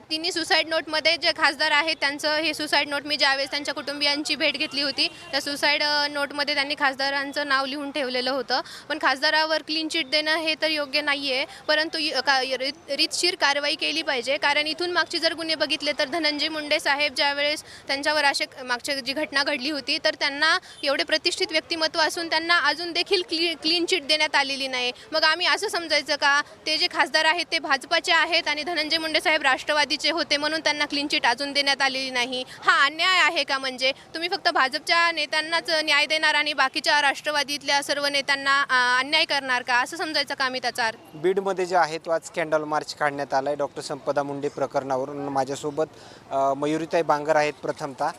तिन्ही सुसाईड नोटमध्ये जे खासदार आहेत त्यांचं हे सुसाईड नोट मी ज्यावेळेस त्यांच्या कुटुंबियांची भेट घेतली होती त्या सुसाईड नोटमध्ये त्यांनी खासदारांचं नाव लिहून ठेवलेलं होतं. पण खासदारावर क्लीन चिट देणं हे तर योग्य नाही आहे परंतु य- का रीतशीर कारवाई केली पाहिजे. कारण इथून मागचे जर गुन्हे बघितले तर धनंजय मुंडे साहेब ज्यावेळेस त्यांच्यावर असे मागच्या जी घटना घडली होती तर त्यांना एवढे प्रतिष्ठित व्यक्तिमत्व असून त्यांना अजून देखील क्ली क्लीन चिट देण्यात आलेली नाही. मग आम्ही असं समजायचं का ते जे खासदार आहेत ते भाजपाचे आहेत आणि धनंजय मुंडे साहेब राष्ट्रवादीचे होते म्हणून त्यांना क्लीन चिट अजून देण्यात आलेली नाही. हा अन्याय आहे का म्हणजे? तुम्ही फक्त भाजपच्या नेत्यांनाच न्याय देणार आणि बाकीच्या राष्ट्रवादीतल्या सर्व नेत्यांना अन्याय करणार का? असं समजायचं का आम्ही त्याचा अर्थ? बीडमध्ये जे आहे तो आज कॅन्डल मार्च काढण्यात आला आहे डॉक्टर संपदा मुंडे प्रकरणावरून माझ्यासोबत मयुरीताई बांगर आहेत प्रथमतः.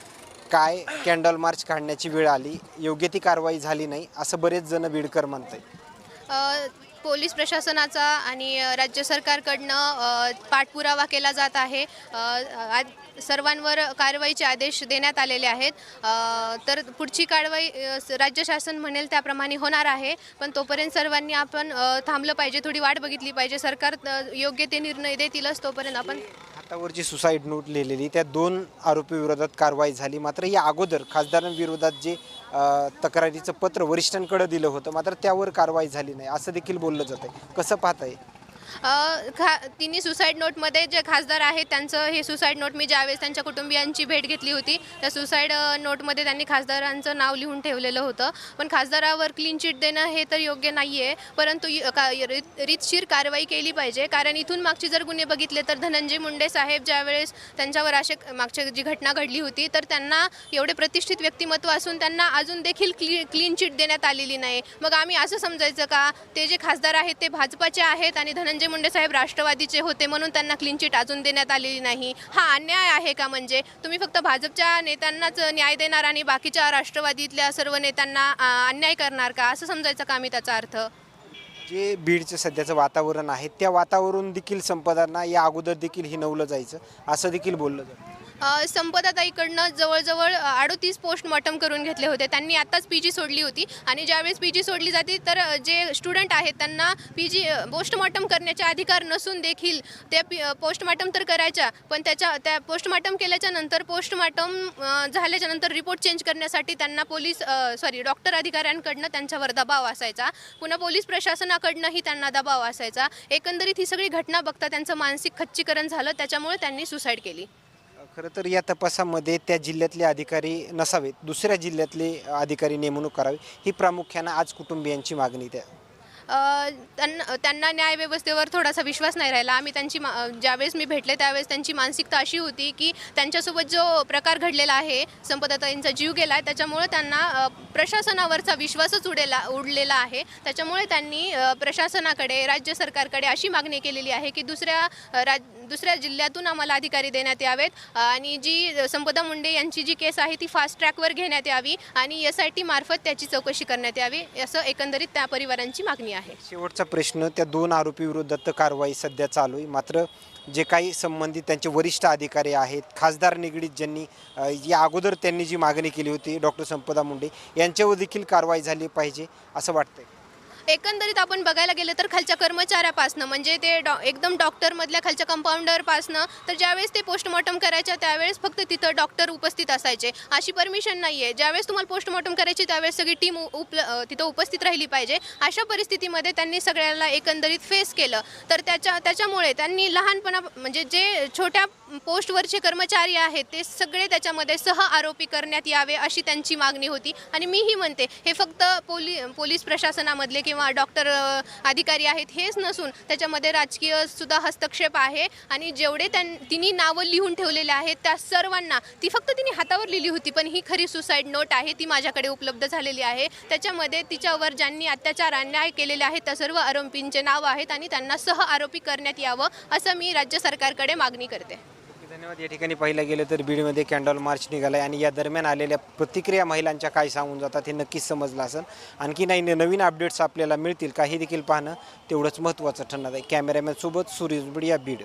काय कॅन्डल मार्च काढण्याची वेळ आली? योग्य ती कारवाई झाली नाही असं बरेच जण बीडकर म्हणतात अ, पोलीस प्रशासनाचा आणि राज्य सरकारकडनं पाठपुरावा केला जात आहे. आज सर्वांवर कारवाईचे आदेश देण्यात आलेले आहेत. तर पुढची कारवाई राज्य शासन म्हणेल त्याप्रमाणे होणार आहे. पण तोपर्यंत सर्वांनी आपण थांबलं पाहिजे थोडी वाट बघितली पाहिजे. सरकार योग्य ते निर्णय देतीलच तोपर्यंत आपण. हातावरची सुसाईड नोट लिहिलेली त्या दोन आरोपी विरोधात कारवाई झाली. मात्र या अगोदर खासदारांविरोधात जे तक्रारीचं पत्र वरिष्ठांकडे दिलं होतं मात्र त्यावर कारवाई झाली नाही. असं देखील बोललं जातं कसं पाहताय? अ, खा तिन्ही सुसाईड नोटमध्ये जे खासदार आहेत त्यांचं हे सुसाईड नोट मी ज्यावेळेस त्यांच्या कुटुंबियांची भेट घेतली होती त्या सुसाईड अ, नोटमध्ये त्यांनी खासदारांचं नाव लिहून ठेवलेलं होतं. पण खासदारावर क्लीन चिट देणं हे तर योग्य नाही आहे परंतु य- का रीत- रीतशीर कारवाई केली पाहिजे. कारण इथून मागचे जर गुन्हे बघितले तर धनंजय मुंडे साहेब ज्यावेळेस त्यांच्यावर असे मागच्या जी घटना घडली होती तर त्यांना एवढे प्रतिष्ठित व्यक्तिमत्व असून त्यांना अजून देखील क्ली क्लीन चिट देण्यात आलेली नाही. मग आम्ही असं समजायचं का ते जे खासदार आहेत ते भाजपाचे आहेत आणि धनंजय मुंडे साहेब राष्ट्रवादीचे होते म्हणून त्यांना क्लीन चिट अजून देण्यात आलेली नाही. हा अन्याय आहे का म्हणजे? तुम्ही फक्त भाजपच्या नेत्यांनाच न्याय देणार आणि बाकीच्या राष्ट्रवादीतल्या सर्व नेत्यांना अन्याय करणार का? असं समजायचं का आम्ही त्याचा अर्थ? जे बीडचं सध्याचं वातावरण आहे त्या वातावरण देखील संपदांना या अगोदर देखील हिनवलं जायचं असं देखील बोललं जातं. संपदाताईकडनं जवळजवळ अडोतीस पोस्टमॉर्टम करून घेतले होते. त्यांनी आत्ताच पी जी सोडली होती. आणि ज्यावेळेस पी जी सोडली जाते तर जे स्टुडंट आहेत त्यांना पी जी पोस्टमॉर्टम करण्याचे अधिकार नसून देखील त्या पी पोस्टमॉर्टम तर करायच्या पण त्याच्या त्या पोस्टमॉर्टम केल्याच्यानंतर पोस्टमॉर्टम झाल्याच्यानंतर रिपोर्ट चेंज करण्यासाठी त्यांना पोलीस सॉरी डॉक्टर अधिकाऱ्यांकडनं त्यांच्यावर दबाव असायचा. पुन्हा पोलीस प्रशासनाकडनंही त्यांना दबाव असायचा. एकंदरीत ही सगळी घटना बघता त्यांचं मानसिक खच्चीकरण झालं. त्याच्यामुळे त्यांनी सुसाईड केली. खरं तर या तपासामध्ये त्या जिल्ह्यातले अधिकारी नसावेत. दुसऱ्या जिल्ह्यातले अधिकारी नेमणूक करावी ही प्रामुख्यानं आज कुटुंबियांची मागणी त्या त्यांना त्यांना न्यायव्यवस्थेवर थोडासा विश्वास नाही राहिला. आम्ही त्यांची मा ज्यावेळेस मी भेटले त्यावेळेस त्यांची मानसिकता अशी होती की त्यांच्यासोबत जो प्रकार घडलेला आहे संपदाताईंचा जीव गेला आहे त्याच्यामुळे त्यांना प्रशासनावरचा विश्वासच उडेला उडलेला आहे. त्याच्यामुळे त्यांनी प्रशासनाकडे राज्य सरकारकडे अशी मागणी केलेली आहे की दुसऱ्या राज दुसऱ्या जिल्ह्यातून आम्हाला अधिकारी देण्यात यावेत. आणि जी संपदा मुंडे यांची जी केस आहे ती फास्ट ट्रॅकवर घेण्यात यावी आणि एस आय टी मार्फत त्याची चौकशी करण्यात यावी असं एकंदरीत त्या परिवारांची मागणी आहे. शेवटचा प्रश्न त्या दोन आरोपी विरोधात कारवाई सध्या चालू आहे. मात्र जे काही संबंधित त्यांचे वरिष्ठ अधिकारी आहेत खासदार निगडीत ज्यांनी अ, या अगोदर त्यांनी जी मागणी केली होती डॉक्टर संपदा मुंडे यांच्यावर देखील कारवाई झाली पाहिजे असं वाटतंय. एकंदरीत आपण बघायला गेलं तर खालच्या कर्मचाऱ्यापासनं म्हणजे ते डॉ एकदम डॉक्टरमधल्या खालच्या कंपाऊंडरपासनं तर ज्यावेळेस ते पोस्टमॉर्टम करायच्या त्यावेळेस फक्त तिथं डॉक्टर उपस्थित असायचे. अशी परमिशन नाही आहे ज्यावेळेस तुम्हाला पोस्टमॉर्टम करायची त्यावेळेस सगळी टीम उप तिथं उपस्थित राहिली पाहिजे. अशा परिस्थितीमध्ये त्यांनी सगळ्याला एकंदरीत फेस केलं. तर त्याच्या त्याच्यामुळे त्यांनी लहानपणा म्हणजे जे छोट्या पोस्टवरचे कर्मचारी आहेत ते सगळे त्याच्यामध्ये सह आरोपी करण्यात यावे अशी त्यांची मागणी होती. आणि मीही म्हणते हे फक्त पोली पोलीस प्रशासनामधले किंवा डॉक्टर अधिकारी आहेत हेच नसून त्याच्यामध्ये राजकीय सुद्धा हस्तक्षेप आहे आणि जेवढे त्यां तिने नावं लिहून ठेवलेले आहेत त्या सर्वांना ती फक्त तिने हातावर लिहिली होती पण ही खरी सुसाईड नोट आहे ती माझ्याकडे उपलब्ध झालेली आहे. त्याच्यामध्ये तिच्यावर ज्यांनी अत्याचार अन्याय केलेले आहेत त्या सर्व आरोपींचे नाव आहेत आणि त्यांना सह आरोपी करण्यात यावं असं मी राज्य सरकारकडे मागणी करते. धन्यवाद. या ठिकाणी पाहिलं गेलं तर बीडमध्ये कॅन्डल मार्च निघाला आणि या दरम्यान आलेल्या प्रतिक्रिया महिलांच्या काय सांगून जातात हे नक्कीच समजलं असेल. आणखी नाही नवीन अपडेट्स आपल्याला मिळतील काही देखील पाहणं तेवढंच महत्त्वाचं ठरणार आहे. कॅमेरामॅनसोबत सूर्य या बीड.